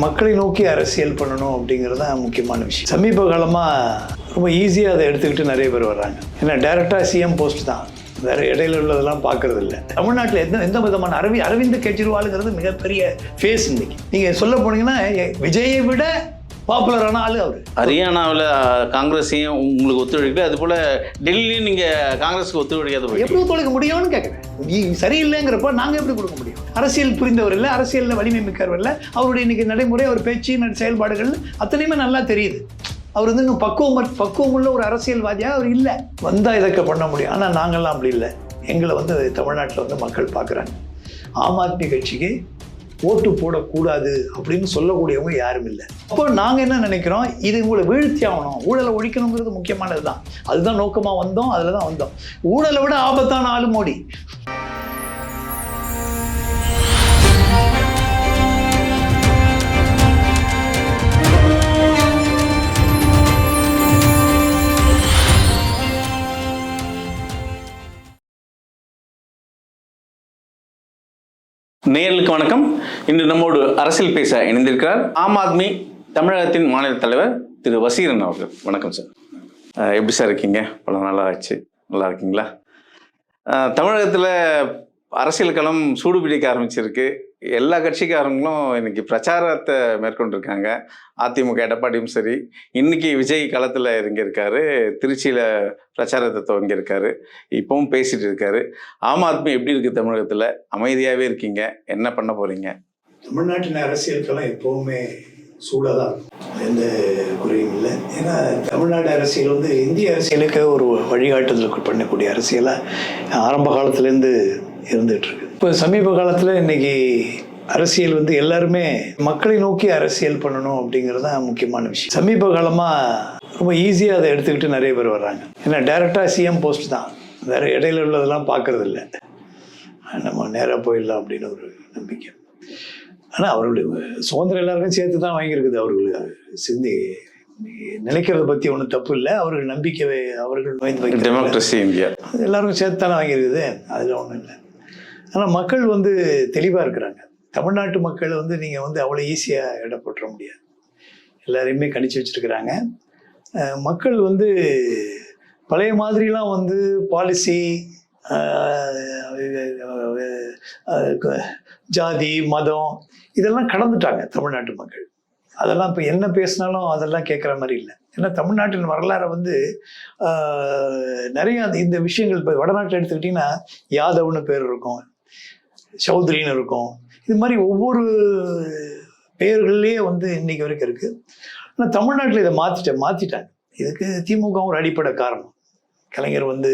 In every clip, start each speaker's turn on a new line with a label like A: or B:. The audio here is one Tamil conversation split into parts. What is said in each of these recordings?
A: மக்களை நோக்கி அரசியல் பண்ணணும் அப்படிங்கிறது தான் முக்கியமான விஷயம். சமீப காலமாக ரொம்ப ஈஸியாக அதை எடுத்துக்கிட்டு நிறைய பேர் வர்றாங்க. ஏன்னா டேரெக்டாக சிஎம் போஸ்ட் தான். வேற இடையில உள்ளதெல்லாம் பார்க்கறது இல்லை தமிழ்நாட்டில் எந்த எந்த விதமான அரவி அரவிந்த் கெஜ்ரிவாலுங்கிறது மிகப்பெரிய ஃபேஸ் இன்னைக்கு. நீங்கள் சொல்ல போனீங்கன்னா விஜயை விட பாப்புலரான ஆளு அவர்.
B: ஹரியானாவில் காங்கிரஸையும் உங்களுக்கு ஒத்துழைக்கல. அது போல டெல்லியிலையும் நீங்கள் காங்கிரஸுக்கு ஒத்துழைக்காத
A: எப்படி ஒத்துழைக்க முடியும்னு கேட்குறேன் நீ சரியில்லைங்கிறப்ப நாங்கள் எப்படி கொடுக்க முடியும்? அரசியல் புரிந்தவர் இல்லை அரசியலில் வலிமை மிக்கவர் இல்லை. அவருடைய இன்னைக்கு நடைமுறை அவர் பேச்சு செயல்பாடுகள் அத்தனையுமே நல்லா தெரியுது. அவர் வந்து இன்னும் பக்குவம் பக்குவம் உள்ள ஒரு அரசியல்வாதியாக அவர் இல்லை. வந்தால் இதற்கு பண்ண முடியும். ஆனால் நாங்கள்லாம் அப்படி இல்லை. எங்களை வந்து தமிழ்நாட்டில் வந்து மக்கள் பார்க்குறாங்க ஆம் ஆத்மி கட்சிக்கு ஓட்டு போடக்கூடாது அப்படின்னு சொல்லக்கூடியவங்க யாரும் இல்லை. அப்போ நாங்கள் என்ன நினைக்கிறோம்? இது உங்களை வீழ்த்தி ஆகணும். ஊழலை ஒழிக்கணுங்கிறது முக்கியமானது தான் அதுதான் நோக்கமாக வந்தோம் அதில் தான் வந்தோம். ஊழலை விட ஆபத்தான ஆளு மோடி.
B: நேயர்களுக்கு வணக்கம். இன்று நம்மோடு அரசியல் பேச இணைந்திருக்கிறார் ஆம் ஆத்மி தமிழகத்தின் மாநில தலைவர் திரு வசீரன் அவர்கள். வணக்கம் சார். எப்படி சார் இருக்கீங்க? பல நாளாக ஆச்சு. நல்லா இருக்கீங்களா? தமிழகத்தில் அரசியல் களம் சூடு பிடிக்க ஆரம்பிச்சிருக்கு. எல்லா கட்சிக்காரங்களும் இன்னைக்கு பிரச்சாரத்தை மேற்கொண்டிருக்காங்க. அதிமுக எடப்பாடியும் சரி இன்னைக்கு விஜய் களத்தில் இறங்கியிருக்காரு. திருச்சியில் பிரச்சாரத்தை துவங்கியிருக்காரு. இப்பவும் பேசிட்டு இருக்காரு. ஆம் ஆத்மி எப்படி இருக்கு தமிழகத்தில்? அமைதியாகவே இருக்கீங்க. என்ன பண்ண போறீங்க?
A: தமிழ்நாட்டின் அரசியலுக்கெல்லாம் எப்பவுமே சூடாக தான் இருக்கும். எந்த குறையும் இல்லை. ஏன்னா தமிழ்நாடு அரசியல் வந்து இந்திய அரசியலுக்கு ஒரு வழிகாட்டுதலுக்கு பண்ணக்கூடிய அரசியலாக ஆரம்ப காலத்துலேருந்து இருந்துகிட்ருக்கு இப்போ சமீப காலத்தில் இன்னைக்கு அரசியல் வந்து எல்லாருமே மக்களை நோக்கி அரசியல் பண்ணணும் அப்படிங்கிறது தான் முக்கியமான விஷயம். சமீப காலமாக ரொம்ப ஈஸியாக அதை எடுத்துக்கிட்டு நிறைய பேர் வர்றாங்க. ஏன்னா டேரெக்டாக சிஎம் போஸ்ட் தான். வேற இடையில உள்ளதெல்லாம் பார்க்கறது இல்லை நம்ம நேராக போயிடலாம் அப்படின்னு ஒரு நம்பிக்கை. ஆனால் அவர்களுடைய சுதந்திரம் எல்லாருக்கும் சேர்த்து தான் வாங்கியிருக்குது. அவர்களுக்கு சிந்தி நினைக்கிறத பற்றி ஒன்றும் தப்பு இல்லை. அவர்கள் நம்பிக்கை அவர்கள்
B: டெமோக்ரஸி இந்தியா
A: எல்லாருக்கும் சேர்த்து தானே வாங்கியிருக்குது. அதில் ஒன்றும் இல்லை. ஆனால் மக்கள் வந்து தெளிவாக இருக்கிறாங்க. தமிழ்நாட்டு மக்கள் வந்து நீங்கள் வந்து அவ்வளோ ஈஸியாக இடம் போட்டுற முடியாது. எல்லாரையுமே கணிச்சு வச்சுருக்கிறாங்க. மக்கள் வந்து பழைய மாதிரிலாம் வந்து பாலிசி ஜாதி மதம் இதெல்லாம் கடந்துட்டாங்க தமிழ்நாட்டு மக்கள். அதெல்லாம் இப்போ என்ன பேசினாலும் அதெல்லாம் கேட்குற மாதிரி இல்லை. ஏன்னா தமிழ்நாட்டின் வரலாறை வந்து நிறையா நிறைய இந்த விஷயங்கள் இப்போ வடநாட்டில் எடுத்துக்கிட்டிங்கன்னா யாதவ்னு பேர் இருக்கும். சௌத்ரின்னு இருக்கும். இது மாதிரி ஒவ்வொரு பெயர்கள்லேயே வந்து இன்னைக்கு வரைக்கும் இருக்குது ஆனால் தமிழ்நாட்டில் இதை மாற்றிட்டேன் மாற்றிட்டாங்க இதுக்கு திமுக ஒரு அடிப்படை காரணம். கலைஞர் வந்து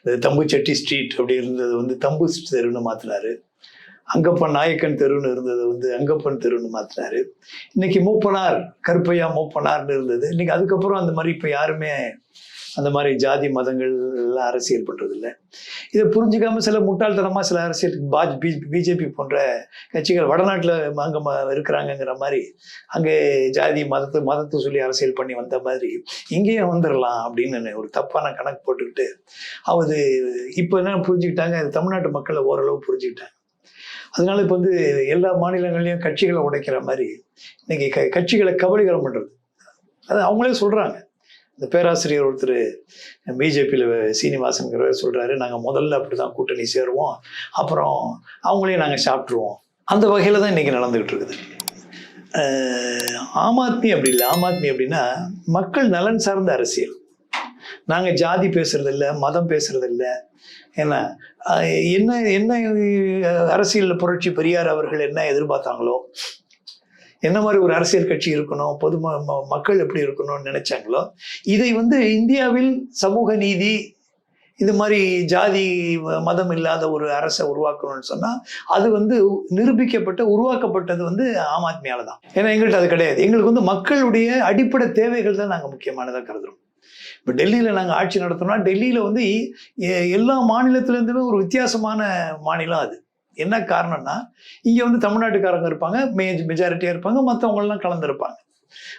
A: இந்த தம்புச்சட்டி ஸ்ட்ரீட் அப்படி இருந்தது வந்து தம்பு தெருன்னு மாற்றினாரு அங்கப்பன் நாயக்கன் தெருன்னு இருந்தது வந்து அங்கப்பன் தெருன்னு மாற்றினாரு இன்னைக்கு மூப்பனார் கருப்பையா மூப்பனார்னு இருந்தது. இன்னைக்கு அதுக்கப்புறம் அந்த மாதிரி இப்போ யாருமே அந்த மாதிரி ஜாதி மதங்கள் எல்லாம் அரசியல் பண்றது இல்லை இதை புரிஞ்சுக்காமல் சில முட்டாள்தனமாக சில அரசியல் பாஜ் பிஜேபி போன்ற கட்சிகள் வடநாட்டில் அங்கே இருக்கிறாங்கங்கிற மாதிரி அங்கே ஜாதி மதத்தை மதத்தை சொல்லி அரசியல் பண்ணி வந்த மாதிரி இங்கேயும் வந்துடலாம் அப்படின்னு ஒரு தப்பான கணக்கு போட்டுக்கிட்டு அது இப்போ என்ன புரிஞ்சுக்கிட்டாங்க அது தமிழ்நாட்டு மக்களை ஓரளவு புரிஞ்சுக்கிட்டாங்க. அதனால இப்போ வந்து எல்லா மாநிலங்கள்லையும் கட்சிகளை உடைக்கிற மாதிரி இன்னைக்கு க கட்சிகளை கபலீகரம் பண்ணுறது அது அவங்களே சொல்கிறாங்க இந்த பேராசிரியர் ஒருத்தர் பிஜேபியில் சீனிவாசன்கிறவர் சொல்கிறாரு நாங்கள் முதல்ல அப்படி தான் கூட்டணி சேருவோம். அப்புறம் அவங்களையும் நாங்கள் சாப்பிட்ருவோம் அந்த வகையில் தான் இன்றைக்கி நடந்துக்கிட்டு இருக்குது. ஆம் ஆத்மி அப்படி இல்லை. ஆம் ஆத்மி அப்படின்னா மக்கள் நலன் சார்ந்த அரசியல். நாங்கள் ஜாதி பேசுறதில்ல மதம் பேசுறதில்ல. என்ன? என்ன என்ன அரசியலில் புரட்சி பெரியார் அவர்கள் என்ன எதிர்பார்த்தாங்களோ என்ன மாதிரி ஒரு அரசியல் கட்சி இருக்கணும் பொது ம- மக்கள் எப்படி இருக்கணும்னு நினைச்சாங்களோ இதை வந்து இந்தியாவில் சமூக நீதி இது மாதிரி ஜாதி ம- மதம் இல்லாத ஒரு அரசை உருவாக்கணும்னு சொன்னா அது வந்து நிரூபிக்கப்பட்டு உருவாக்கப்பட்டது வந்து ஆம் ஆத்மியால தான் ஏன்னா எங்கள்கிட்ட அது கிடையாது. எங்களுக்கு வந்து மக்களுடைய அடிப்படை தேவைகள் தான் நாங்கள் முக்கியமானதாக கருதுறோம். இப்போ டெல்லியில் நாங்கள் ஆட்சி நடத்தோம்னா டெல்லியில் வந்து எல்லா மாநிலத்திலேருந்துமே ஒரு வித்தியாசமான மாநிலம் அது. என்ன காரணம்னா இங்கே வந்து தமிழ்நாட்டுக்காரங்க இருப்பாங்க மேஜ் மெஜாரிட்டியாக இருப்பாங்க மற்றவங்களாம் கலந்துருப்பாங்க.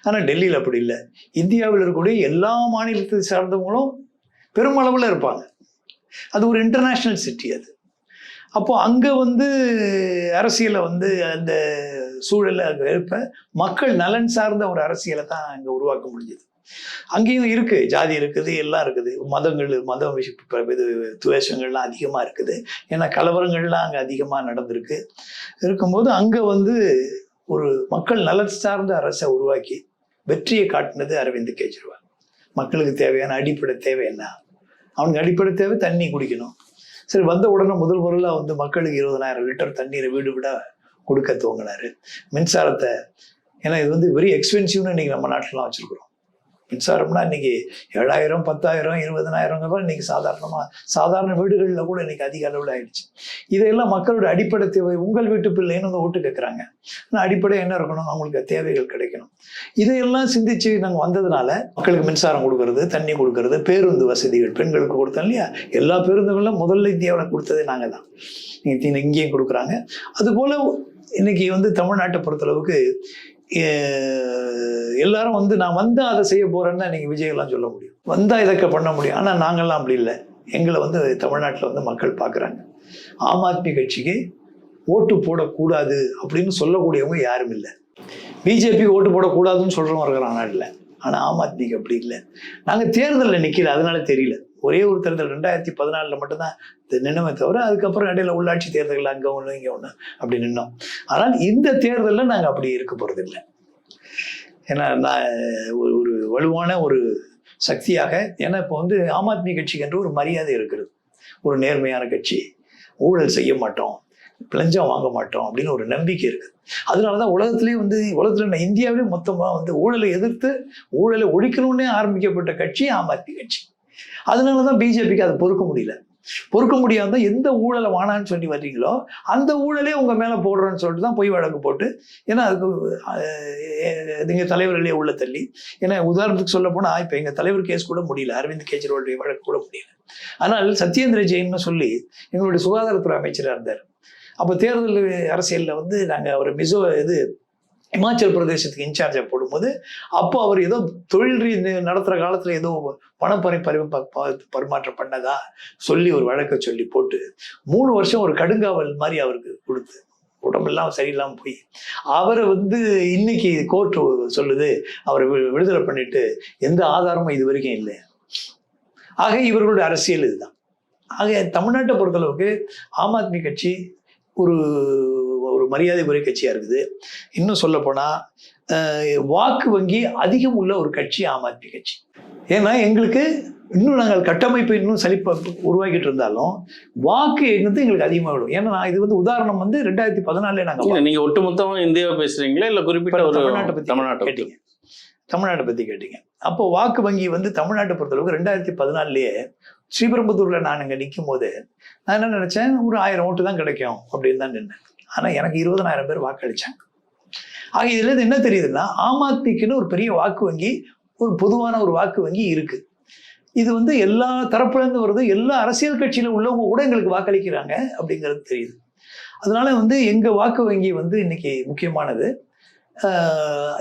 A: ஆனால் டெல்லியில் அப்படி இல்லை. இந்தியாவில் இருக்கக்கூடிய எல்லா மாநிலத்தை சார்ந்தவங்களும் பெருமளவில் இருப்பாங்க. அது ஒரு இன்டர்நேஷ்னல் சிட்டி அது. அப்போ அங்கே வந்து அரசியலை வந்து அந்த சூழலை அங்கே இருப்ப மக்கள் நலன் சார்ந்த ஒரு அரசியலை தான் அங்கே உருவாக்க முடிஞ்சது. அங்கேயும் இருக்கு. ஜாதி இருக்குது எல்லாம் இருக்குது. மதங்கள் மத விஷ- இது துவேஷங்கள்லாம் அதிகமாக இருக்குது. ஏன்னா கலவரங்கள்லாம் அங்கே அதிகமாக நடந்திருக்கு. இருக்கும்போது அங்கே வந்து ஒரு மக்கள் நலன் சார்ந்த அரசை உருவாக்கி வெற்றியை காட்டினது அரவிந்த் கெஜ்ரிவால். மக்களுக்கு தேவையான அடிப்படை தேவை என்ன? அவனுக்கு அடிப்படை தேவை தண்ணி குடிக்கணும். சரி வந்த உடனே முதல் முதல்ல வந்து மக்களுக்கு இருபதனாயிரம் லிட்டர் தண்ணீரை வீடு விட கொடுக்க துவங்கினாரு. மின்சாரத்தை ஏன்னா இது வந்து வெரி எக்ஸ்பென்சிவ்னு இன்னைக்கு நம்ம நாட்டிலாம் வச்சிருக்கிறோம். மின்சாரம்னா இன்னைக்கு ஏழாயிரம் பத்தாயிரம் இருபதனாயிரங்கிறப்ப இன்னைக்கு சாதாரணமாக சாதாரண வீடுகளில் கூட இன்னைக்கு அதிக அளவில் ஆயிடுச்சு. இதையெல்லாம் மக்களோட அடிப்படை தேவை உங்கள் வீட்டு பிள்ளைன்னு வந்து ஓட்டு கேட்குறாங்க ஆனால் அடிப்படை என்ன இருக்கணும்? அவங்களுக்கு தேவைகள் கிடைக்கணும். இதையெல்லாம் சிந்திச்சு நாங்கள் வந்ததுனால மக்களுக்கு மின்சாரம் கொடுக்கறது தண்ணி கொடுக்கறது பேருந்து வசதிகள் பெண்களுக்கு கொடுத்தோம் இல்லையா? எல்லா பேருந்துகளும் முதல்ல இந்தியாவில் கொடுத்ததே நாங்கள் தான். இங்கேயும் கொடுக்குறாங்க. அதுபோல் இன்னைக்கு வந்து தமிழ்நாட்டை பொறுத்தளவுக்கு எல்லாரும் வந்து நான் வந்தால் அதை செய்ய போகிறேன்னு தான் இன்னைக்கு விஜயெல்லாம் சொல்ல முடியும். வந்தால் இதக்க பண்ண முடியும். ஆனால் நாங்கள்லாம் அப்படி இல்லை. எங்களை வந்து தமிழ்நாட்டில் வந்து மக்கள் பார்க்குறாங்க. ஆம் ஆத்மி கட்சிக்கு ஓட்டு போடக்கூடாது அப்படின்னு சொல்லக்கூடியவங்க யாரும் இல்லை. பிஜேபி ஓட்டு போடக்கூடாதுன்னு சொல்கிறவங்க இருக்கிறான் நாட்டில் ஆனால் ஆம் ஆத்மிக்கு அப்படி இல்லை. நாங்கள் தேர்தலில் நிற்கல அதனால தெரியல. ஒரே ஒரு தேர்தல் ரெண்டாயிரத்தி பதினாலில் மட்டும்தான் இது நின்னமே தவிர அதுக்கப்புறம் இடையில உள்ளாட்சி தேர்தல் அங்கே ஒன்று இங்கே ஒன்று அப்படி நின்னோம். ஆனால் இந்த தேர்தலில் நாங்கள் அப்படி இருக்க போகிறதில்லை ஏன்னா நான் ஒரு ஒரு வலுவான ஒரு சக்தியாக ஏன்னா இப்போ வந்து ஆம் ஆத்மி கட்சிக்கு என்று ஒரு மரியாதை இருக்கிறது. ஒரு நேர்மையான கட்சி. ஊழல் செய்ய மாட்டோம். பிளஞ்சம் வாங்க மாட்டோம் அப்படின்னு ஒரு நம்பிக்கை இருக்குது. அதனால தான் உலகத்திலேயே வந்து உலகத்தில் நான் இந்தியாவிலே மொத்தமாக வந்து ஊழலை எதிர்த்து ஊழலை ஒழிக்கணும்னே ஆரம்பிக்கப்பட்ட கட்சி ஆம் ஆத்மி கட்சி. அதனால தான் பிஜேபிக்கு அதை பொறுக்க முடியல. பொறுக்க முடியாத எந்த ஊழலை வானான்னு சொல்லி வர்றீங்களோ அந்த ஊழலே உங்க மேல போடுறோன்னு சொல்லிட்டு தான் பொய் வழக்கு போட்டு ஏன்னா அதுக்கு அஹ், தலைவர்களே உள்ள தள்ளி. ஏன்னா உதாரணத்துக்கு சொல்ல போனா இப்ப எங்க தலைவர் கேஸ் கூட முடியல. அரவிந்த் கெஜ்ரிவாலுடைய வழக்கு கூட முடியல. ஆனால் சத்யேந்திர ஜெயின்னு சொல்லி எங்களுடைய சுகாதாரத்துறை அமைச்சராக இருந்தார். அப்போ தேர்தல் அரசியல்ல வந்து நாங்க அவர் மிசோ இது இமாச்சல் பிரதேசத்துக்கு இன்சார்ஜாக போடும்போது அப்போ அவர் ஏதோ தொழில் ரீ நடத்துகிற காலத்தில் ஏதோ பணப்பரி பரி பரிமாற்றம் பண்ணதா சொல்லி ஒரு வழக்கை சொல்லி போட்டு மூணு வருஷம் ஒரு கடுங்காவல் மாதிரி அவருக்கு கொடுத்து உடம்பெல்லாம் சரியில்லாமல் போய் அவரை வந்து இன்னைக்கு கோர்ட் சொல்லுது அவரை வி- விடுதலை பண்ணிட்டு எந்த ஆதாரமும் இது வரைக்கும் இல்லை. ஆக இவர்களுடைய அரசியல் இதுதான். ஆக தமிழ்நாட்டை பொறுத்தளவுக்கு ஆம் ஆத்மி கட்சி ஒரு ஒரு மரியாதைக்குரிய கட்சியாக இருக்குது. இன்னும் சொல்ல வாக்கு வங்கி அதிகம் உள்ள ஒரு கட்சி ஆம் ஆத்மி கட்சி. ஏன்னா எங்களுக்கு இன்னும் நாங்கள் கட்டமைப்பு இன்னும் செழிப்ப உருவாக்கிட்டு இருந்தாலும் வாக்கு வந்து எங்களுக்கு அதிகமாக விடும். ஏன்னா நான் இது வந்து உதாரணம் வந்து ரெண்டாயிரத்தி பதினாலே நாங்கள்
B: இல்ல, நீங்க ஒட்டுமொத்தமா இந்தியாவை பேசுறீங்களா? இல்ல குறிப்பிட்ட ஒரு
A: தமிழ்நாட்டை பத்தி
B: தமிழ்நாட்டை?
A: கேட்டீங்க. தமிழ்நாட்டை பத்தி கேட்டீங்க. அப்போ வாக்கு வங்கி வந்து தமிழ்நாட்டை பொறுத்தளவுக்கு ரெண்டாயிரத்தி பதினாலுலயே ஸ்ரீபெரும்புதூர்ல நான் இங்க நிற்கும் போது நான் என்ன நினைச்சேன்? ஒரு ஆயிரம் ஓட்டு தான் கிடைக்கும் அப்படின்னு தான் நின்னேன். ஆனால் எனக்கு இருபதனாயிரம் பேர் வாக்களித்தாங்க ஆக இதுலேருந்து என்ன தெரியுதுன்னா ஆம் ஆத்மிக்குன்னு ஒரு பெரிய வாக்கு வங்கி ஒரு பொதுவான ஒரு வாக்கு வங்கி இருக்குது இது வந்து எல்லா தரப்புலேருந்து வருது எல்லா அரசியல் கட்சியில் உள்ளவங்க கூட எங்களுக்கு வாக்களிக்கிறாங்க அப்படிங்கிறது தெரியுது. அதனால வந்து எங்கள் வாக்கு வங்கி வந்து இன்னைக்கு முக்கியமானது.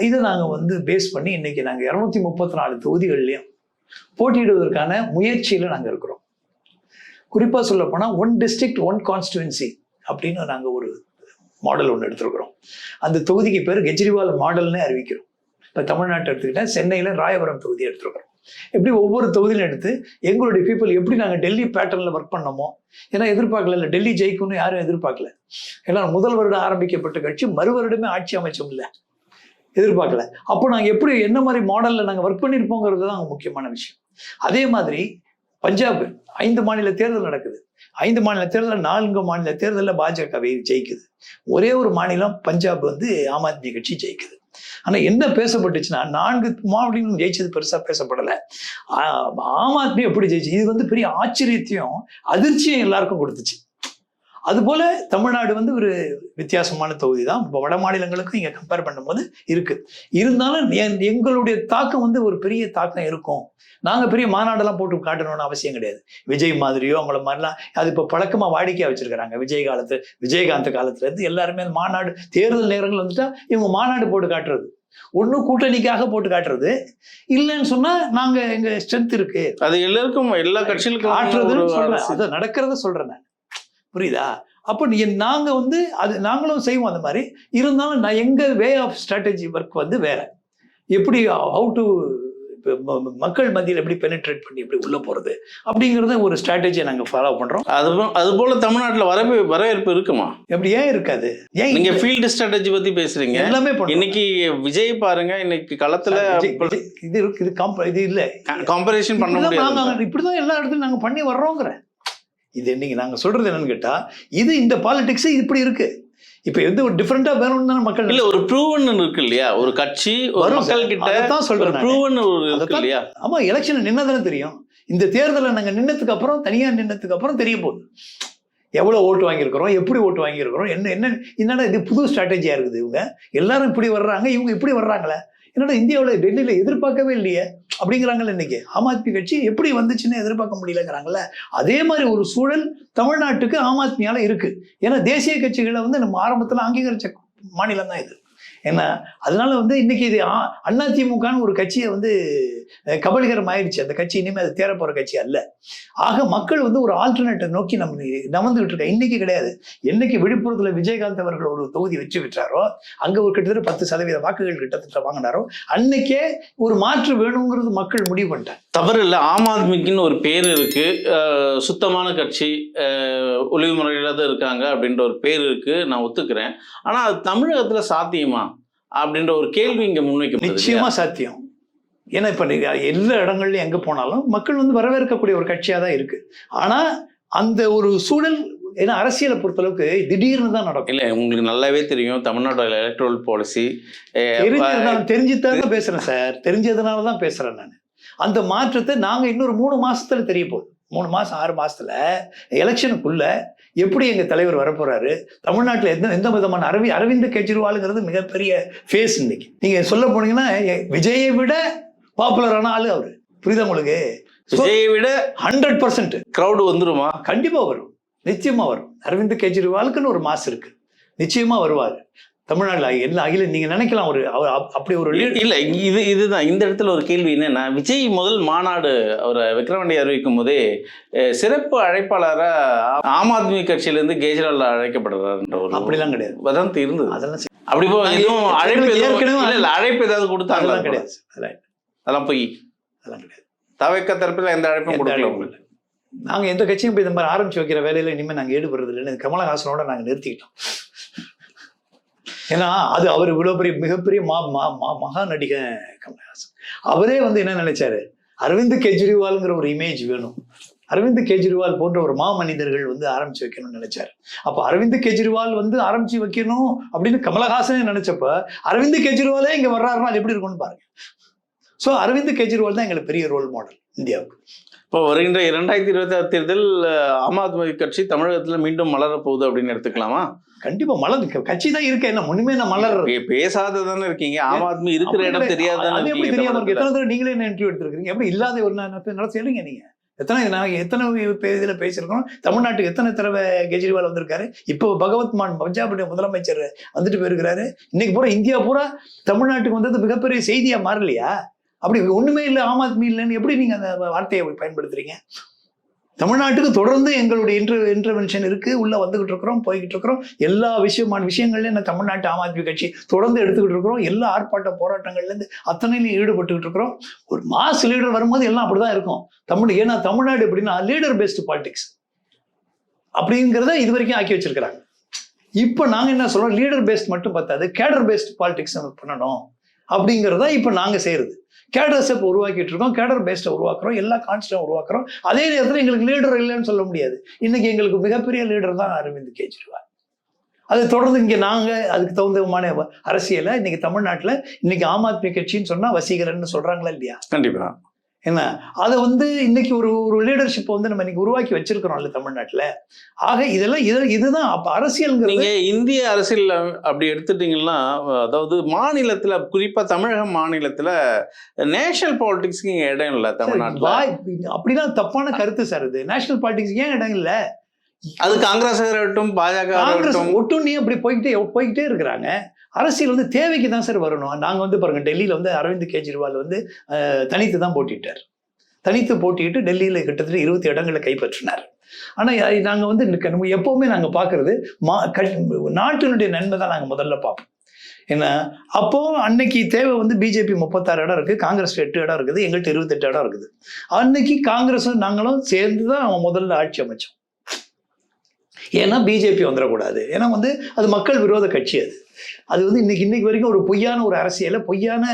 A: இதை நாங்கள் வந்து பேஸ் பண்ணி இன்னைக்கு நாங்கள் இரநூத்தி முப்பத்தி நாலு தொகுதிகள்லையும் போட்டியிடுவதற்கான முயற்சியில் நாங்கள் இருக்கிறோம். குறிப்பாக சொல்லப்போனால் ஒன் டிஸ்ட்ரிக்ட் ஒன் கான்ஸ்டுவன்சி அப்படின்னு நாங்கள் ஒரு மாடல் ஒன்று எடுத்திருக்கிறோம். அந்த தொகுதிக்கு பேர் கெஜ்ரிவால் மாடல்னு அறிவிக்கிறோம். இப்போ தமிழ்நாட்டை எடுத்துக்கிட்டால் சென்னையில் ராயபுரம் தொகுதி எடுத்துருக்குறோம். எப்படி ஒவ்வொரு தொகுதியிலும் எடுத்து எங்களுடைய பீப்புள் எப்படி நாங்கள் டெல்லி பேட்டர்னில் ஒர்க் பண்ணோமோ ஏன்னா எதிர்பார்க்கல இல்லை டெல்லி ஜெயிக்கும்னு யாரும் எதிர்பார்க்கல. ஏன்னா முதல் வருடம் ஆரம்பிக்கப்பட்ட கட்சி மறு வருடமே ஆட்சி அமைச்சோம் இல்லை. எதிர்பார்க்கல. அப்போ நாங்கள் எப்படி என்ன மாதிரி மாடலில் நாங்கள் ஒர்க் பண்ணியிருப்போங்கிறது தான் முக்கியமான விஷயம். அதே மாதிரி பஞ்சாப் ஐந்து மாநில தேர்தல் நடக்குது. ஐந்து மாநில தேர்தலில் நான்கு மாநில தேர்தலில் பாஜக ஜெயிக்குது. ஒரே ஒரு மாநிலம் பஞ்சாப் வந்து ஆம் ஆத்மி கட்சி ஜெயிக்குது. ஆனால் என்ன பேசப்பட்டுச்சுன்னா நான்கு மாவட்டங்களும் ஜெயிச்சது பெருசாக பேசப்படலை. ஆம் ஆத்மி எப்படி ஜெயிச்சு இது வந்து பெரிய ஆச்சரியத்தையும் அதிர்ச்சியும் எல்லாருக்கும் கொடுத்துச்சு. அதுபோல தமிழ்நாடு வந்து ஒரு வித்தியாசமான தொகுதி தான் இப்போ வட மாநிலங்களுக்கும் இங்கே கம்பேர் பண்ணும்போது இருக்கு. இருந்தாலும் எங்களுடைய தாக்கம் வந்து ஒரு பெரிய தாக்கம் இருக்கும். நாங்கள் பெரிய மாநாடெல்லாம் போட்டு காட்டணும்னு அவசியம் கிடையாது. விஜய் மாதிரியோ அவங்கள மாதிரிலாம் அது இப்போ பழக்கமாக வாடிக்கையாக வச்சிருக்கிறாங்க. விஜய் காலத்து விஜயகாந்த் காலத்துல இருந்து எல்லாருமே மாநாடு தேர்தல் நேரங்கள் வந்துட்டா இவங்க மாநாடு போட்டு காட்டுறது. ஒன்றும் கூட்டணிக்காக போட்டு காட்டுறது. இல்லைன்னு சொன்னா நாங்க எங்க ஸ்ட்ரென்த் இருக்கு.
B: அது எல்லாருக்கும் எல்லா கட்சிகளுக்கும்
A: ஆற்றுறதுன்னு
B: ஒரு
A: சொல்றேன். அது நடக்கிறத சொல்றேன் புரியுதா? அப்போ நீ நாங்கள் வந்து அது நாங்களும் செய்வோம் அந்த மாதிரி. இருந்தாலும் நான் எங்கள் வே ஆஃப் ஸ்ட்ராட்டஜி ஒர்க் வந்து வேற. எப்படி ஹவு டு மக்கள் மத்தியில் எப்படி பெனிட்ரேட் பண்ணி எப்படி உள்ளே போகிறது அப்படிங்கிறத ஒரு ஸ்ட்ராட்டஜியை நாங்கள் ஃபாலோ பண்ணுறோம்
B: அது அது போல தமிழ்நாட்டுல வரவே வரவேற்பு இருக்குமா?
A: எப்படி ஏன் இருக்காது? ஏன்
B: நீங்க
A: இல்ல?
B: ஃபீல்டு ஸ்ட்ராட்டஜி பத்தி பேசுறீங்க.
A: எல்லாமே
B: இன்னைக்கு விஜய் பாருங்க இன்னைக்கு களத்துல
A: இது இருக்கு இது காம்ப இது இல்லை.
B: காம்பரேஷன் பண்ண
A: இப்படிதான்
B: முடியாது.
A: நாங்க இப்படிதான் எல்லா இடத்துலயும் நாங்க பண்ணி வர்றோங்கிறேன் இது இன்னைக்கு நாங்க சொல்றது என்னன்னு கேட்டா இது இந்த பாலிடிக்ஸ் இப்படி இருக்கு. இப்ப எந்த ஒரு டிஃப்ரெண்டா வேணும்னு தானே மக்கள்
B: இல்ல ஒரு ப்ரூவன் இருக்கு இல்லையா? ஒரு கட்சி ஒரு மக்கள். கிட்ட ஒரு
A: சொல்றேன்.
B: ப்ரூவன் ஒரு இருக்கு இல்லையா?
A: ஆமா எலெக்ஷன் நின்னதானே தெரியும். இந்த தேர்தலில் நாங்க நின்னதுக்கு அப்புறம் தனியா நின்னதுக்கு அப்புறம் தெரிய போகுது. எவ்வளவு ஓட்டு வாங்கியிருக்கிறோம் எப்படி ஓட்டு வாங்கியிருக்கிறோம் என்ன என்ன என்னடா இது புது ஸ்ட்ராட்டஜியா இருக்குது இவங்க? எல்லாரும் இப்படி வர்றாங்க இவங்க இப்படி வர்றாங்களே? என்னடா இந்தியாவில் டெல்லியில் எதிர்பார்க்கவே இல்லையே? அப்படிங்கிறாங்கல்ல இன்னைக்கு. ஆம் ஆத்மி கட்சி எப்படி வந்துச்சுன்னு எதிர்பார்க்க முடியலங்கிறாங்கல்ல. அதே மாதிரி ஒரு சூழல் தமிழ்நாட்டுக்கு ஆம் ஆத்மியால் இருக்கு. ஏன்னா தேசிய கட்சிகளை வந்து நம்ம ஆரம்பத்தில் அங்கீகரிச்ச மாநிலம் தான் இது. ஏன்னா அதனால வந்து இன்னைக்கு இது அண்ணா அதிமுகன்னு ஒரு கட்சியை வந்து கபலீகரம் ஆயிடுச்சு அந்த கட்சி இனிமேல் அது தேர போற கட்சி அல்ல. ஆக மக்கள் வந்து ஒரு ஆல்டர்னேட்டை நோக்கி நம்ம நவந்துகிட்டு இருக்கோம் இன்னைக்கு கிடையாது. என்னைக்கு விழுப்புரத்துல விஜயகாந்த் அவர்கள் ஒரு தொகுதி வச்சு விட்டாரோ அங்க ஒரு கிட்டத்தட்ட பத்து சதவீத வாக்குகள் கிட்டத்தட்ட வாங்கினாரோ அன்னைக்கே ஒரு மாற்று வேணுங்கிறது மக்கள் முடிவு பண்ணிட்டாங்க.
B: தவறு இல்லை. ஆம் ஆத்மிக்குன்னு ஒரு பேர் இருக்கு. சுத்தமான கட்சி ஒளிவு முறையில தான் இருக்காங்க அப்படின்ற ஒரு பேர் இருக்கு. நான் ஒத்துக்கிறேன். ஆனா அது தமிழகத்துல சாத்தியமா? அப்படின்ற ஒரு கேள்வி இங்க முன்வைக்கப்படுது
A: நிச்சயமா சாத்தியம். ஏன்னா இப்ப எல்லா இடங்கள்லயும் எங்க போனாலும் மக்கள் வந்து வரவேற்கக்கூடிய ஒரு கட்சியா தான் இருக்கு. ஆனா அந்த ஒரு சூழல் ஏன்னா அரசியலை பொறுத்தளவுக்கு திடீர்னு தான் நடக்கும்.
B: இல்ல உங்களுக்கு நல்லாவே தெரியும் தமிழ்நாட்டோட எலக்ட்ரல் பாலிசி
A: தெரிஞ்சுதான் தான் பேசுறேன் சார். தெரிஞ்சதுனால தான் பேசுறேன் நான். அந்த மாற்றத்தை நாங்க இன்னொரு மூணு மாசத்துல தெரிய போகுது. மூணு மாசம் ஆறு மாசத்துல எலெக்ஷனுக்குள்ள எப்படி எங்க தலைவர் வரப்போறாரு? தமிழ்நாட்டுல எந்த எந்த விதமான அரவி அரவிந்த் கெஜ்ரிவாலுங்கிறது மிகப்பெரிய ஃபேஸ் இன்னைக்கு. நீங்க சொல்ல போனீங்கன்னா விஜயை விட பாப்புலரான ஆளு அவரு. புரியுதா உங்களுக்கு?
B: விஜயை விட
A: ஹண்ட்ரட் பர்சன்ட்
B: கிரௌடு வந்துருமா?
A: கண்டிப்பா வரும். நிச்சயமா வரும். அரவிந்த் கெஜ்ரிவாலுக்குன்னு ஒரு மாசு இருக்கு. நிச்சயமா வருவார். தமிழ்நாட்டுல எல்லா அகில நீங்க நினைக்கலாம் ஒரு அப்படி ஒரு
B: இல்ல இது இதுதான். இந்த இடத்துல ஒரு கேள்வி என்னன்னா விஜய் முதல் மாநாடு அவரை விக்ரவாண்டி அறிவிக்கும் போதே சிறப்பு அழைப்பாளரா ஆம் ஆத்மி கட்சியில இருந்து கெஜ்ரிவால் அழைக்கப்படுறாருன்ற ஒரு
A: அப்படிலாம் கிடையாது.
B: வதந்தி இருந்தது.
A: அதெல்லாம்.
B: அப்படி போ
A: ஏற்கனவே-
B: அழைப்பு
A: ஏற்கனவே
B: அழைப்பு ஏதாவது கொடுத்தாங்களா?
A: கிடையாது. அதெல்லாம்
B: போய்
A: அதெல்லாம் கிடையாது.
B: தவைக்க தரப்புல எந்த அழைப்பும் கொடுக்கல
A: அழைப்பும் இல்லை. நாங்க எந்த கட்சியும் போய் இந்த மாதிரி ஆரம்பிச்சு வைக்கிற வேலையில இனிமே நாங்க ஈடுபடுறது இல்லைன்னு கமலஹாசனோட நாங்க நிறுத்திக்கிட்டோம். ஏன்னா அது அவர் இவ்வளவு பெரிய மிகப்பெரிய மா- மா- மகா நடிகன் கமலஹாசன். அவரே வந்து என்ன நினைச்சாரு? அரவிந்த் கெஜ்ரிவால்ங்கிற ஒரு இமேஜ் வேணும். அரவிந்த் கெஜ்ரிவால் போன்ற ஒரு மா மனிதர்கள் வந்து ஆரம்பிச்சு வைக்கணும்னு நினைச்சாரு. அப்போ அரவிந்த் கெஜ்ரிவால் வந்து ஆரம்பிச்சு வைக்கணும் அப்படின்னு கமலஹாசனே நினைச்சப்ப அரவிந்த் கெஜ்ரிவாலே இங்க வர்றாருன்னா அது எப்படி இருக்கும்னு பாருங்க. ஸோ அரவிந்த் கெஜ்ரிவால் தான் எங்களுக்கு பெரிய ரோல் மாடல் இந்தியாவுக்கு.
B: இப்போ வருகின்ற இரண்டாயிரத்தி இருபத்தி ஆறு தேர்தல் ஆம் ஆத்மி கட்சி தமிழகத்துல மீண்டும் மலர போகுது அப்படின்னு எடுத்துக்கலாமா?
A: கண்டிப்பா மலர் கட்சி தான் இருக்கு என்ன முன்னுமே நான் மலர்றது
B: பே- பேசாததானே இருக்கீங்க. ஆம் ஆத்மி இருக்கிற இடம்
A: எப்படி தெரியாம இருக்கு. எத்தனை தடவை நீங்களே என்ன இன்டர்வியூ எடுத்திருக்கீங்க எப்படி இல்லாத ஒரு நடத்தி சொல்லுங்க நீங்க. எத்தனை நாங்க எத்தனை இதுல பேசியிருக்கோம்? தமிழ்நாட்டுக்கு எத்தனை தடவை கெஜ்ரிவால் வந்திருக்காரு? இப்போ பகவத் மான் பஞ்சாபுடைய முதலமைச்சர் வந்துட்டு போயிருக்கிறாரு. இன்னைக்கு பூரா இந்தியா பூரா தமிழ்நாட்டுக்கு வந்தது மிகப்பெரிய செய்தியா மாறலையா? அப்படி ஒண்ணுமே இல்லை ஆம் ஆத்மி இல்லைன்னு எப்படி நீங்க அந்த வார்த்தையை பயன்படுத்துறீங்க? தமிழ்நாட்டுக்கு தொடர்ந்து எங்களுடைய இன்டர் இன்டர்வென்ஷன் இருக்கு. உள்ள வந்துகிட்டு இருக்கிறோம் போய்கிட்டு இருக்கிறோம். எல்லா விஷயமான விஷயங்கள்லயும் நான் தமிழ்நாட்டு ஆம் ஆத்மி கட்சி தொடர்ந்து எடுத்துக்கிட்டு இருக்கிறோம். எல்லா ஆர்ப்பாட்ட போராட்டங்கள்ல இருந்து அத்தனையிலையும் ஈடுபட்டுக்கிட்டு இருக்கிறோம். ஒரு மாஸ் லீடர் வரும்போது எல்லாம் அப்படிதான் இருக்கும். தமிழ் ஏன்னா தமிழ்நாடு எப்படின்னா லீடர் பேஸ்டு பாலிடிக்ஸ் அப்படிங்கிறத இது வரைக்கும் ஆக்கி வச்சிருக்கிறாங்க. இப்போ நாங்க என்ன சொல்றோம்? லீடர் பேஸ்ட் மட்டும் பத்தாது கேடர் பேஸ்ட் பாலிடிக்ஸ் நம்ம பண்ணணும். அப்படிங்கிறத இப்போ நாங்கள் செய்கிறது கேடர்ஸ் இப்போ உருவாக்கிட்டு இருக்கோம். கேடர் பேஸ்ட்டை உருவாக்குறோம். எல்லா கான்ஸ்டும் உருவாக்குறோம். அதே நேரத்தில் எங்களுக்கு லீடர் இல்லைன்னு சொல்ல முடியாது. இன்னைக்கு எங்களுக்கு மிகப்பெரிய லீடர் தான் அரவிந்த் கெஜ்ரிவால். அது தொடர்ந்து இங்கே நாங்கள் அதுக்கு தகுந்தமான அரசியலை இன்னைக்கு தமிழ்நாட்டில் இன்னைக்கு ஆம் ஆத்மி கட்சின்னு சொன்னால் வசீகரன்னு சொல்றாங்களா இல்லையா?
B: கண்டிப்பாக
A: என்ன? அதை வந்து இன்னைக்கு ஒரு ஒரு லீடர்ஷிப்பை வந்து நம்ம இன்னைக்கு உருவாக்கி வச்சிருக்கிறோம்ல தமிழ்நாட்டில். ஆக இதெல்லாம் இது இதுதான் அப்போ அரசியல்ங்கிறது.
B: இந்திய அரசியல் அப்படி எடுத்துட்டீங்கன்னா அதாவது மாநிலத்துல குறிப்பா தமிழக மாநிலத்துல நேஷனல் பாலிடிக்ஸ்க்கு இங்க இடம் இல்லை தமிழ்நாட்டுல.
A: அப்படிலாம் தப்பான கருத்து சார் இது. நேஷனல் பாலிடிக்ஸ் ஏன் இடம் இல்லை?
B: அது காங்கிரஸ் இருக்கட்டும் பாஜக
A: காங்கிரஸ் ஒட்டுண்ணி அப்படி போய்கிட்டே போய்கிட்டே இருக்கிறாங்க. அரசியல் வந்து தேவைக்கு தான் சார் வரணும். நாங்கள் வந்து பாருங்கள் டெல்லியில் வந்து அரவிந்த் கெஜ்ரிவால் வந்து தனித்து தான் போட்டிட்டார். தனித்து போட்டியிட்டு டெல்லியில் கிட்டத்தட்ட இருபத்தி இடங்களை கைப்பற்றினார். ஆனால் நாங்கள் வந்து நம்ம எப்போவுமே நாங்கள் பார்க்குறது மா க நாட்டினுடைய நன்மை தான் நாங்கள் முதல்ல பார்ப்போம் ஏன்னா அப்போவும் அன்னைக்கு தேவை வந்து பிஜேபி முப்பத்தாறு இடம் இருக்குது காங்கிரஸ் எட்டு இடம் இருக்குது எங்கள்கிட்ட இருபத்தெட்டு இடம் இருக்குது. அன்னைக்கு காங்கிரஸும் நாங்களும் சேர்ந்து தான் அவன் முதல்ல ஆட்சி அமைச்சோம். ஏன்னா பிஜேபி வந்துடக்கூடாது ஏன்னா வந்து அது மக்கள் விரோத கட்சி அது. அது வந்து இன்னைக்கு இன்னைக்கு வரைக்கும் ஒரு பொய்யான ஒரு அரசியலை பொய்யான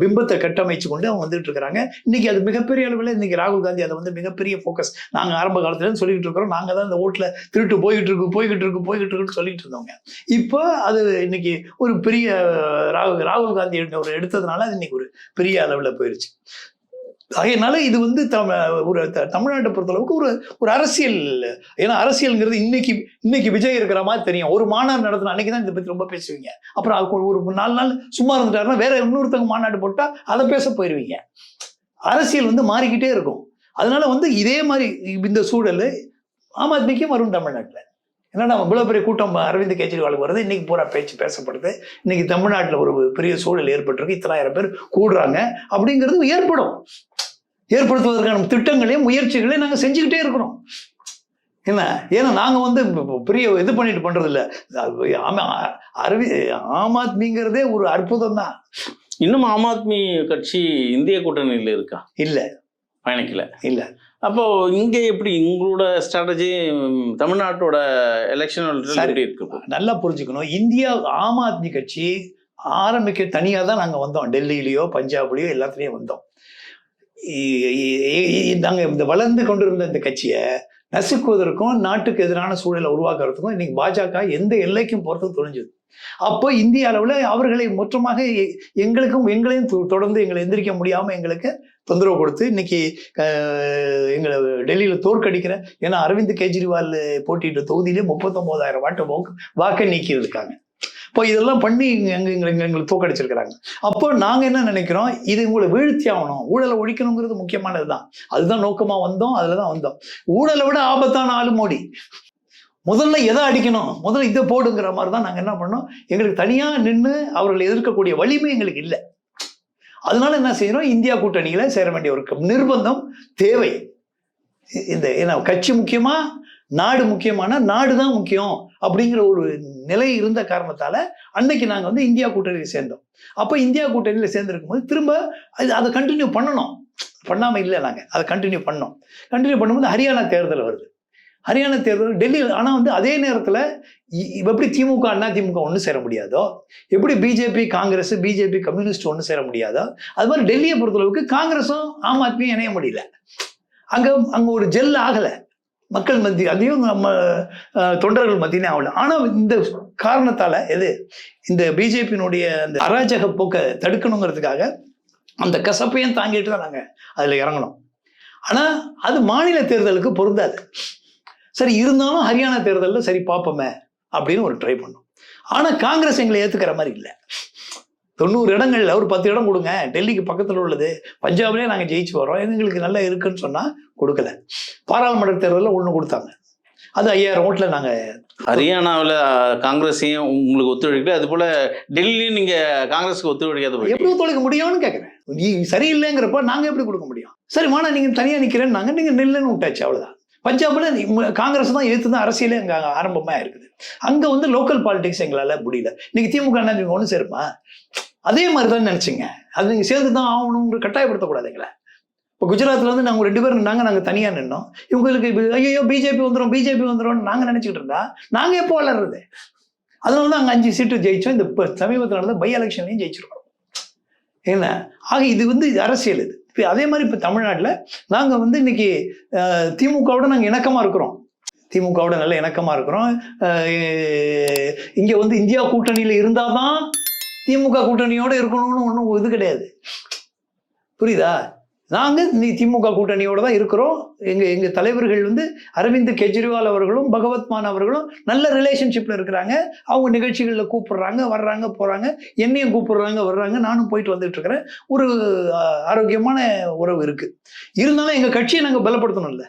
A: பிம்பத்தை கட்டமைச்சு கொண்டு அவங்க வந்துட்டு இருக்கிறாங்க இன்னைக்கு அது மிகப்பெரிய அளவில் இன்னைக்கு ராகுல் காந்தி அதை வந்து மிகப்பெரிய ஃபோக்கஸ் நாங்கள் ஆரம்ப காலத்துல இருந்து சொல்லிட்டு இருக்கிறோம். நாங்கள் தான் இந்த ஓட்டில் திருட்டு போய்கிட்டு இருக்கு போய்கிட்டு இருக்கு போய்கிட்டு இருக்குன்னு சொல்லிட்டு இருந்தவங்க. இப்போ அது இன்னைக்கு ஒரு பெரிய ராகுல் ராகுல் காந்தி ஒரு எடுத்ததுனால அது இன்னைக்கு ஒரு பெரிய அளவில் போயிருச்சு. அதனால இது வந்து தமிழ் ஒரு த- தமிழ்நாட்டை பொறுத்தளவுக்கு ஒரு ஒரு அரசியல். ஏன்னா அரசியல்ங்கிறது இன்னைக்கு இன்னைக்கு விஜய் இருக்கிற மாதிரி தெரியும். ஒரு மாநாடு நடத்தின அன்னைக்கு தான் இதை பற்றி ரொம்ப பேசுவீங்க. அப்புறம் அதுக்கு ஒரு ஒரு நாலு நாள் சும்மா இருந்துட்டாருன்னா வேற இன்னொருத்தவங்க மாநாடு போட்டால் அதை பேச போயிடுவீங்க அரசியல் வந்து மாறிக்கிட்டே இருக்கும். அதனால வந்து இதே மாதிரி இந்த சூழல் ஆம் ஆத்மிக்கும் வரும் தமிழ்நாட்டில். என்னடா இவ்வளோ பெரிய கூட்டம் அரவிந்த் கெஜ்ரிவாலுக்கு வருது இன்னைக்கு பூரா பேச்சு பேசப்படுது. இன்னைக்கு தமிழ்நாட்டில் ஒரு பெரிய சூழல் ஏற்பட்டிருக்கு இத்தனாயிரம் பேர் கூடுறாங்க. அப்படிங்கிறது ஏற்படும். ஏற்படுத்துவதற்கான திட்டங்களையும் முயற்சிகளையும் நாங்கள் செஞ்சுக்கிட்டே இருக்கிறோம். என்ன? ஏன்னா நாங்கள் வந்து பெரிய இது பண்ணிட்டு பண்றது இல்ல ஆமா, அரவி ஆம் ஆத்மிங்கிறதே ஒரு அற்புதம் தான்.
B: இன்னும் ஆம் ஆத்மி கட்சி இந்திய கூட்டணியில் இருக்கா?
A: இல்ல.
B: பயணிக்கல.
A: இல்ல.
B: அப்போ இங்க எப்படி உங்களோட ஸ்ட்ராட்டஜி தமிழ்நாட்டோட எலெக்ஷன். எப்படி இருக்கு
A: நல்லா புரிஞ்சுக்கணும். இந்தியா ஆம் ஆத்மி கட்சி ஆரம்பிக்க தனியாக தான் நாங்கள் வந்தோம். டெல்லியிலையோ பஞ்சாப்லேயோ எல்லாத்துலேயும் வந்தோம். நாங்கள் இந்த வளர்ந்து கொண்டிருந்த இந்த கட்சியை நசுக்குவதற்கும் நாட்டுக்கு எதிரான சூழலை உருவாக்குறதுக்கும் இன்னைக்கு பாஜக எந்த எல்லைக்கும் போகிறதுக்கு துணிஞ்சது அப்போ இந்திய அளவில் அவர்களை மொத்தமாக எ- எங்களுக்கும் எங்களையும் தொ- தொடர்ந்து எங்களை எந்திரிக்க முடியாமல் எங்களுக்கு தொந்தரவு கொடுத்து இன்னைக்கு எங்களை டெல்லியில் தோற்கடிக்கிற ஏன்னா அரவிந்த் கெஜ்ரிவால் போட்டியிட்ட தொகுதியிலே முப்பத்தொம்போதாயிரம் வாட்டை வாக்கை வாக்கை நீக்கியிருக்காங்க. இப்போ இதெல்லாம் பண்ணி எங்க எங்களை எங்களுக்கு தோக்கடிச்சிருக்கிறாங்க. அப்போ நாங்கள் என்ன நினைக்கிறோம்? இது உங்களை வீழ்த்தி ஆகணும். ஊழலை ஒழிக்கணுங்கிறது முக்கியமானது தான் அதுதான் நோக்கமாக வந்தோம் அதில் தான் வந்தோம். ஊழலை விட ஆபத்தான ஆளு மோடி. முதல்ல எதை அடிக்கணும்? முதல்ல இதை போடுங்கிற மாதிரி தான் நாங்கள் என்ன பண்ணோம்? எங்களுக்கு தனியாக நின்று அவர்களை எதிர்க்கக்கூடிய வலிமை எங்களுக்கு இல்லை. அதனால என்ன செய்யறோம்? இந்தியா கூட்டணியில் சேர வேண்டிய ஒரு நிர்பந்தம் தேவை. இந்த ஏன்னா கட்சி முக்கியமா? நாடு முக்கியமான நாடு தான் முக்கியம் அப்படிங்கிற ஒரு நிலை இருந்த காரணத்தால அன்னைக்கு நாங்கள் வந்து இந்தியா கூட்டணியில் சேர்ந்தோம். அப்போ இந்தியா கூட்டணியில் சேர்ந்துருக்கும் போது திரும்ப அது அதை கண்டினியூ பண்ணணும். பண்ணாமல் இல்லை நாங்கள் அதை கண்டினியூ பண்ணோம். கண்டினியூ பண்ணும்போது ஹரியானா தேர்தல் வருது. ஹரியானா தேர்தல் டெல்லியில் ஆனால் வந்து அதே நேரத்தில் எப்படி திமுக அண்ணா திமுக ஒன்று சேர முடியாதோ எப்படி பிஜேபி காங்கிரஸ் பிஜேபி கம்யூனிஸ்ட் ஒன்று சேர முடியாதோ அது மாதிரி டெல்லியை பொறுத்தளவுக்கு காங்கிரஸும் ஆம் ஆத்மியும் இணைய முடியல. அங்கே அங்கே ஒரு ஜெல் ஆகலை. மக்கள் மத்திய அதையும் நம்ம அஹ், தொண்டர்கள் மத்தியிலே ஆகல. ஆனால் இந்த காரணத்தால் எது? இந்த பிஜேபியினுடைய அந்த அராஜக போக்கை தடுக்கணுங்கிறதுக்காக அந்த கசப்பையும் தாங்கிட்டு தான் நாங்கள் அதில் இறங்கணும். ஆனால் அது மாநில தேர்தலுக்கு பொருந்தாது. சரி இருந்தாலும் ஹரியானா தேர்தலில் சரி பார்ப்போமே அப்படின்னு ஒரு ட்ரை பண்ணோம். ஆனால் காங்கிரஸ் எங்களை ஏற்றுக்கிற மாதிரி இல்லை. தொண்ணூறு இடங்கள்ல ஒரு பத்து இடம் கொடுங்க. டெல்லிக்கு பக்கத்தில் உள்ளது. பஞ்சாப்லேயே நாங்கள் ஜெயிச்சு வரோம் எங்களுக்கு நல்லா இருக்குன்னு சொன்னால் கொடுக்கல. பாராளுமன்ற தேர்தலில் ஒன்று கொடுத்தாங்க. அது ஐயாயிரம் ஓட்டில் நாங்கள்
B: ஹரியானாவில் காங்கிரஸையும் உங்களுக்கு ஒத்துழைக்கல. அது போல டெல்லியும் நீங்க காங்கிரஸுக்கு ஒத்துழைக்காத
A: எப்படி ஒத்துழைக்க முடியும்னு கேட்குறேன் நீ சரியில்லைங்கிறப்ப நாங்கள் எப்படி கொடுக்க முடியும்? சரி வேணா நீங்கள் தனியாக நிற்கிறேன்னு நாங்கள் நீங்கள் நில்லுன்னு விட்டாச்சு அவ்வளோதான் பஞ்சாபில் காங்கிரஸ் தான் எதிர்த்து தான் அரசியலே அங்கே ஆரம்பமாக இருக்குது. அங்கே வந்து லோக்கல் பாலிடிக்ஸ் எங்களால் முடியல. இன்னைக்கு திமுக என்ன ஒன்று சேருமா? அதே மாதிரி தான் நினச்சிங்க. அது நீங்கள் சேர்ந்து தான் ஆகணுங்கிற கட்டாயப்படுத்தக்கூடாது எங்களை. இப்போ குஜராத்தில் வந்து நாங்கள் ரெண்டு பேரும் நாங்கள் நாங்கள் தனியாக நின்னோம். இவங்களுக்கு ஐயோ பிஜேபி வந்துடும் பிஜேபி வந்துடும் நாங்கள் நினச்சிக்கிட்டு இருந்தா நாங்கள் எப்போ வளர்றது? அதனால தான் அங்கே அஞ்சு சீட்டு ஜெயிச்சோம். இந்த இப்போ சமீபத்தில் நடந்த பை எலெக்ஷன்லையும் ஜெயிச்சிருக்கோம். என்ன ஆக இது வந்து இது அரசியல் இது. இப்போ அதே மாதிரி இப்போ தமிழ்நாட்டில் நாங்கள் வந்து இன்னைக்கு திமுகவோட நாங்கள் இணக்கமாக இருக்கிறோம். திமுகவோட நல்ல இணக்கமாக இருக்கிறோம். இங்கே வந்து இந்தியா கூட்டணியில் இருந்தால் தான் திமுக கூட்டணியோட இருக்கணும்னு ஒன்றும் இது கிடையாது. புரியுதா? நாங்கள் நீ திமுக கூட்டணியோட தான் இருக்கிறோம். எங்கள் எங்கள் தலைவர்கள் வந்து அரவிந்த் கெஜ்ரிவால் அவர்களும் பகவத் மான் அவர்களும் நல்ல ரிலேஷன்ஷிப்பில் இருக்கிறாங்க. அவங்க நிகழ்ச்சிகளில் கூப்பிடுறாங்க வர்றாங்க போகிறாங்க என்னையும் கூப்பிடுறாங்க வர்றாங்க. நானும் போயிட்டு வந்துட்டு இருக்கிறேன். ஒரு ஆரோக்கியமான உறவு இருக்குது இருந்தாலும் எங்கள் கட்சியை நாங்கள் பலப்படுத்தணும்ல.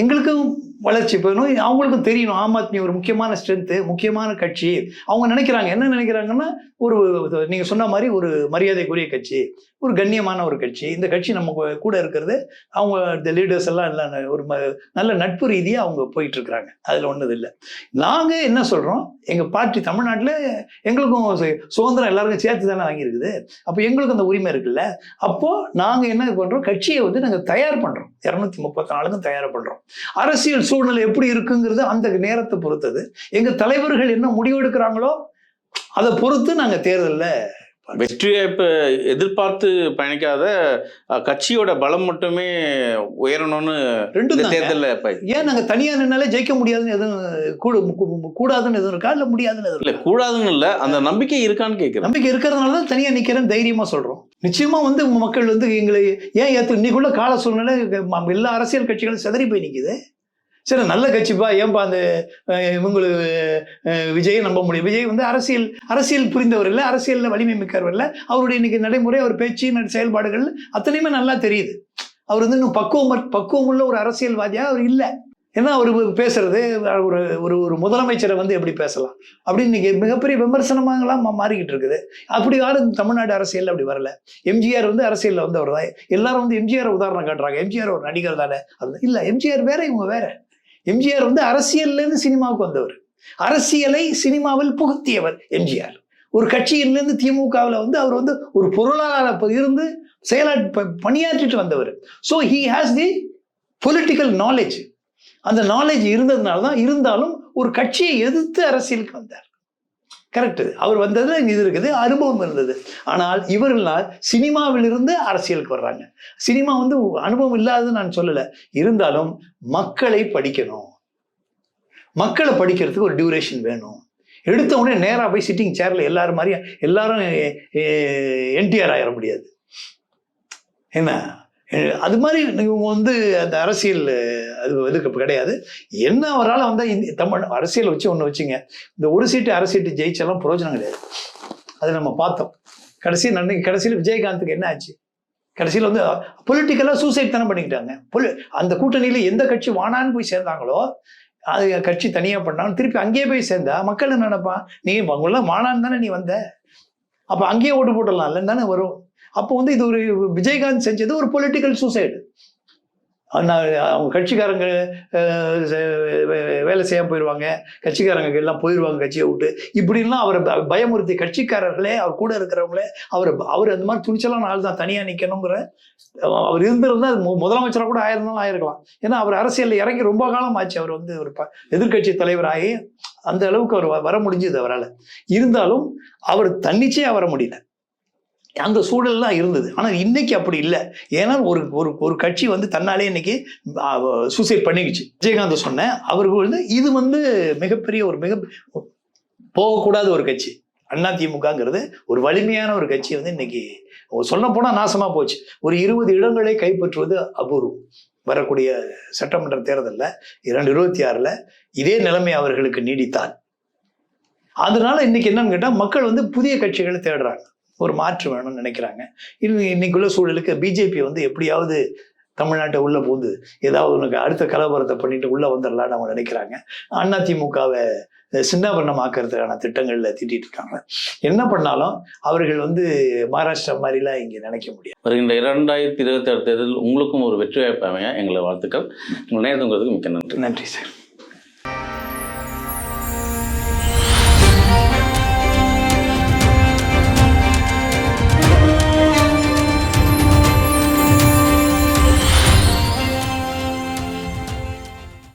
A: எங்களுக்கும் வளர்ச்சி. பெறணும் அவங்களுக்கும் தெரியணும். ஆம் ஆத்மி ஒரு முக்கியமான ஸ்ட்ரென்த்து முக்கியமான கட்சி. அவங்க நினைக்கிறாங்க. என்ன நினைக்கிறாங்கன்னா ஒரு நீங்கள் சொன்ன மாதிரி ஒரு மரியாதைக்குரிய கட்சி ஒரு கண்ணியமான ஒரு கட்சி. இந்த கட்சி நம்ம கூட இருக்கிறது அவங்க இந்த லீடர்ஸ் எல்லாம் எல்லாம் ஒரு நல்ல நட்பு ரீதியாக அவங்க போயிட்டு இருக்கிறாங்க அதில் ஒன்றும் இல்லை. நாங்கள் என்ன சொல்கிறோம் எங்கள் பார்ட்டி தமிழ்நாட்டில் எங்களுக்கும் சு- சுதந்திரம் எல்லாருக்கும் சேர்த்து தானே வாங்கியிருக்குது. அப்போ எங்களுக்கு அந்த உரிமை இருக்குல்ல. அப்போது நாங்கள் என்ன பண்ணுறோம் கட்சியை வந்து நாங்கள் தயார் பண்ணுறோம் இரநூத்தி முப்பத்தி நாலுக்கும் தயார் பண்ணுறோம் அரசியல் சூழ்நிலை எப்படி இருக்குங்கிறது அந்த நேரத்தை பொறுத்தது. எங்கள் தலைவர்கள் என்ன முடிவெடுக்கிறாங்களோ அதை பொறுத்து நாங்கள் தேர்தலில்
B: வெற்றியை இப்ப எதிர்பார்த்து பயணிக்காத கட்சியோட பலம் மட்டுமே உயரணும்னு
A: தாங்க.
B: தேர்தல்ல
A: ஏன் நாங்கள் தனியாக நின்னாலே ஜெயிக்க முடியாதுன்னு எதுவும் கூடு கூடாதுன்னு எதுவும் இருக்கா? இல்லை முடியாதுன்னு எதுவும்
B: இல்ல? கூடாதுன்னு இல்ல அந்த நம்பிக்கை இருக்கான்னு கேக்குறேன்.
A: நம்பிக்கை இருக்கிறதுனால தான் தனியாக நிற்கிறேன் தைரியமாக சொல்கிறோம் நிச்சயமா வந்து மக்கள் வந்து எங்களை ஏன் ஏற்று இன்னைக்குள்ள கால சூழ்நிலை எல்லா அரசியல் கட்சிகளும் சிதறி போய் நிற்குது சரி நல்ல கட்சிப்பா ஏன்பா அந்த இவங்களுக்கு விஜயை நம்ப முடியும் விஜய் வந்து அரசியல் அரசியல் புரிந்தவர் இல்லை அரசியலில் வலிமை மிக்கவர் இல்லை. அவருடைய இன்னைக்கு நடைமுறை அவர் பேச்சு செயல்பாடுகள் அத்தனையுமே நல்லா தெரியுது. அவர் வந்து இன்னும் பக்குவம் பக்குவமுள்ள ஒரு அரசியல்வாதியாக அவர் இல்லை. ஏன்னா அவர் பேசுறது ஒரு ஒரு ஒரு முதலமைச்சரை வந்து எப்படி பேசலாம்? அப்படின்னு இன்னைக்கு மிகப்பெரிய விமர்சனமாகலாம் மா- மாறிக்கிட்டு இருக்குது. அப்படி யாரும் தமிழ்நாடு அரசியலில் அப்படி வரல. எம்ஜிஆர் வந்து அரசியலில் வந்தவர் தான். எல்லாரும் வந்து எம்ஜிஆர் உதாரணம் காட்டுறாங்க. எம்ஜிஆர் ஒரு நடிகர் தானே. அது இல்லை எம்ஜிஆர் வேற இவங்க வேற. எம்ஜிஆர் வந்து அரசியல்ல இருந்து சினிமாவுக்கு வந்தவர். அரசியலை சினிமாவில் புகுத்தியவர் எம்ஜிஆர். ஒரு கட்சியிலேருந்து திமுகவில் வந்து அவர் வந்து ஒரு பொருளாளர் இருந்து செயலா ப- பணியாற்றிட்டு வந்தவர். So he has the political knowledge அந்த நாலேஜ் இருந்ததுனால தான் இருந்தாலும் ஒரு கட்சியை எதிர்த்து அரசியலுக்கு வந்தார். கரெக்டு அவர் வந்ததில் இது இருக்குது அனுபவம் இருந்தது. ஆனால் இவர்களால் சினிமாவிலிருந்து அரசியலுக்கு வர்றாங்க. சினிமா வந்து அனுபவம் இல்லாததுன்னு நான் சொல்லலை. இருந்தாலும் மக்களை படிக்கணும். மக்களை படிக்கிறதுக்கு ஒரு டியூரேஷன் வேணும். எடுத்த உடனே நேராக போய் சிட்டிங் சேரில் எல்லாரும் மாதிரியும் எல்லாரும் என்டிஆர் ஆயிட முடியாது. என்ன? அது மாதிரி இவங்க வந்து அந்த அரசியல் அது இது கிடையாது. என்ன அவரால் வந்தால் இந்த தமிழ் அரசியல் வச்சு ஒன்று வச்சுங்க. இந்த ஒரு சீட்டு அரை சீட்டு ஜெயிச்சாலும் பிரயோஜனம் கிடையாது. அது நம்ம பார்த்தோம். கடைசி நன்றி கடைசியில் விஜயகாந்துக்கு என்ன ஆச்சு? கடைசியில் வந்து பொலிட்டிக்கலாக சூசைட் தானே பண்ணிக்கிட்டாங்க. பொலி அந்த கூட்டணியில் எந்த கட்சி வானான்னு போய் சேர்ந்தாங்களோ அது கட்சி தனியாக பண்ணாங்க திருப்பி அங்கேயே போய் சேர்ந்தா மக்கள் என்ன நினைப்பான்? நீ உங்களாம் வானான்னு தானே நீ வந்த? அப்போ அங்கேயே ஓட்டு போட்டலாம் இல்லைன்னு தானே வரும்? அப்போ வந்து இது ஒரு விஜயகாந்த் செஞ்சது ஒரு பொலிட்டிக்கல் சூசைடு அவங்க கட்சிக்காரங்க வே- வேலை செய்யாம போயிடுவாங்க கட்சிக்காரங்க எல்லாம் போயிடுவாங்க கட்சியை விட்டு. இப்படிலாம் அவரை பயமுறுத்தி கட்சிக்காரர்களே அவர் கூட இருக்கிறவங்களே அவர் அவர் அந்த மாதிரி துணிச்சலான ஆள் தான் தனியாக நிற்கணுங்கிற அவர் இருந்திருந்தா அது முதலமைச்சராக கூட ஆயிருந்தாலும் ஆயிருக்கலாம். ஏன்னா அவர் அரசியலில் இறங்கி ரொம்ப காலம் ஆச்சு. அவர் வந்து ஒரு ப- எதிர்க்கட்சி தலைவராகி அந்த அளவுக்கு அவர் வ- வர முடிஞ்சது அவரால். இருந்தாலும் அவர் தன்னிச்சையாக வர முடியல. அந்த சூழல்லாம் இருந்தது. ஆனால் இன்னைக்கு அப்படி இல்லை. ஏன்னா ஒரு ஒரு ஒரு கட்சி வந்து தன்னாலே இன்னைக்கு சூசைட் பண்ணிக்கிச்சு விஜயகாந்த் சொன்னேன் அவருக்கு வந்து இது வந்து மிகப்பெரிய ஒரு மிக போகக்கூடாத ஒரு கட்சி. அண்ணா திமுகங்கிறது ஒரு வலிமையான ஒரு கட்சி வந்து இன்னைக்கு சொல்ல போனால் நாசமாக போச்சு. ஒரு இருபது இடங்களை கைப்பற்றுவது அபூர்வம். வரக்கூடிய சட்டமன்ற தேர்தலில் இரண்டு இருபத்தி ஆறில் இதே நிலைமை அவர்களுக்கு நீடித்தால். அதனால இன்னைக்கு என்னன்னு கேட்டால் மக்கள் வந்து புதிய கட்சிகளை தேடுறாங்க. ஒரு மாற்று வேணும்னு நினைக்கிறாங்க. இன்னும் இன்னைக்குள்ள சூழலுக்கு பிஜேபி வந்து எப்படியாவது தமிழ்நாட்டை உள்ள போந்து ஏதாவது உனக்கு அடுத்த கலவரத்தை பண்ணிட்டு உள்ள வந்துடலாம்னு அவங்க நினைக்கிறாங்க. அதிமுகவை சின்னாபரணமாக்குறதுக்கான திட்டங்கள்ல திட்டிட்டு இருக்காங்க. என்ன பண்ணாலும் அவர்கள் வந்து மகாராஷ்டிரா மாதிரிலாம் இங்க நினைக்க முடியாது.
B: வருகின்ற இரண்டாயிரத்தி இருபத்தி ஆறு தேர்தல் உங்களுக்கும் ஒரு வெற்றி வாய்ப்பு அமைய எங்களை வாழ்த்துக்கள். உங்கள் நேரத்துங்கிறதுக்கு மிக்க நன்றி.
A: நன்றி சார்.